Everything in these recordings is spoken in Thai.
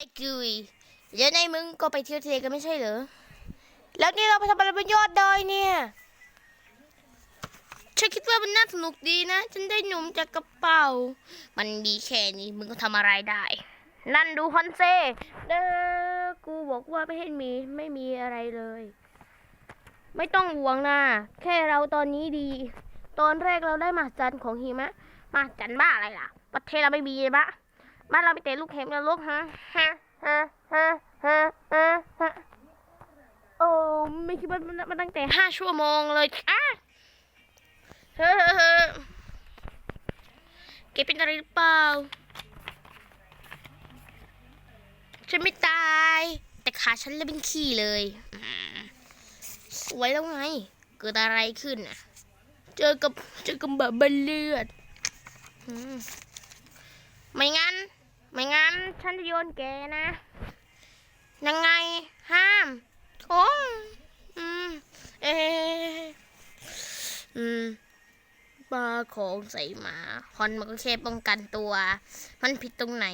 ไอ้กุยเดี๋ยวในมึงก็ไปเที่ยวทะเลกันไม่ใช่เหรอ แล้วนี่เราไปทำอะไรบนยอดดอยเนี่ย ฉันคิดว่ามันน่าสนุกดีนะ ฉันได้หนุ่มจากกระเป๋า มันดีแค่นี้มึงก็ทำอะไรได้ นั่นดูฮอนเซ่เด้อกูบอกว่าไม่ให้มีไม่มีอะไรเลย ไม่ต้องห่วงนะ แค่เราตอนนี้ดี ตอนแรกเราได้มาจันของหิมะ มาจันบ้าอะไรล่ะ ประเทศเราไม่มีเลยปะ บ้านเราไปเตะลูกเห็บนะลูกฮะฮะฮะฮะฮะฮะโอ้ไม่คิดว่ามันมันตั้งแต่ห้าชั่วโมงเลยอะเฮ้อเฮ้อเฮ้อแกเป็นอะไรหรือเปล่าฉันไม่ตาย แต่ขาฉันเลยเป็นขี้เลย สวยแล้วไง เกิดอะไรขึ้นอะ เจอกับเจอกับแบบบันเลือด ไม่งั้น ไม่งั้นฉันจะโยนแกนะ ยังไงห้ามโอ้อืม เออืมปลาของใส่หมาฮอนมันก็แค่ป้องกันตัว มันผิดตรงไหน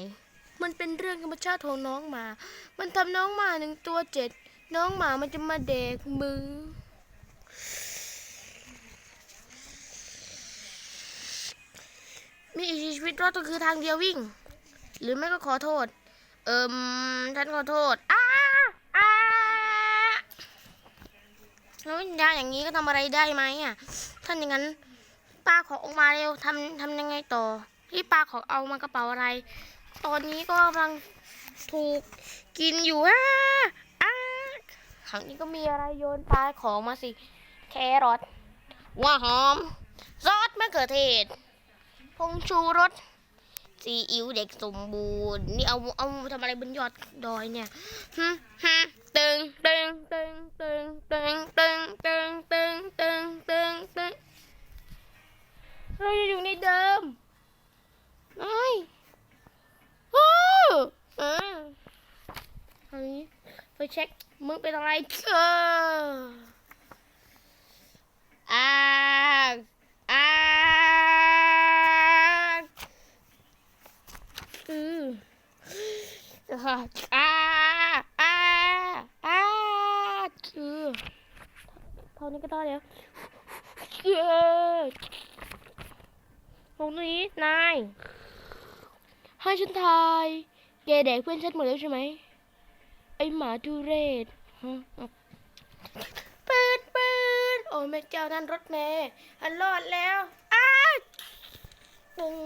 มันเป็นเรื่องธรรมชาติของน้องหมา มันทำน้องหมาหนึ่งตัวเจ็ด น้องหมามันจะมาเด็กมือ มีชีวิตรอดก็คือทางเดียววิ่ง หรือไม่ก็ขอโทษ เอิมฉันขอโทษอ้าอ้าแล้ววิญญาณอย่างนี้ก็ทำอะไรได้ไหมอะถ้านอย่างนั้นป้าขอออกมาเร็วทำทำยังไงต่อที่ป้าขอเอามากระเป๋าอะไร ตอนนี้ก็กำลังถูกกินอยู่อ้าอ้าครั้งนี้ก็มีอะไรโยนปลาของมาสิ แครอทหัว่าหอม ซอสมะเขือเทศผงชูรส ซีอิ๊วเด็กสมบูรณ์นี่เอาเอาทำอะไรบนยอดดอยเนี่ยฮึฮึตึงตึงตึงตึงตึงตึงตึงตึงตึงตึงตึงเราจะอยู่ในเดิมไอ้โอ้เอออันนี้ไปเช็คมึงเป็นอะไรเออ อ้าอ้าอ้าคือเท่านี้ก็ได้แล้วเออตรงนี้นายให้ฉันทายแกแดกเพื่อนฉันหมดแล้วใช่ไหมไอหมาดูเรศปืนปืนโอ้แม่เจ้านั่นรถแม่อันรอดแล้วอ้าดึง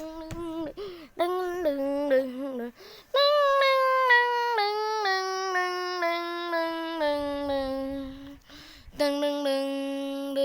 ดึงดึงดึงดึง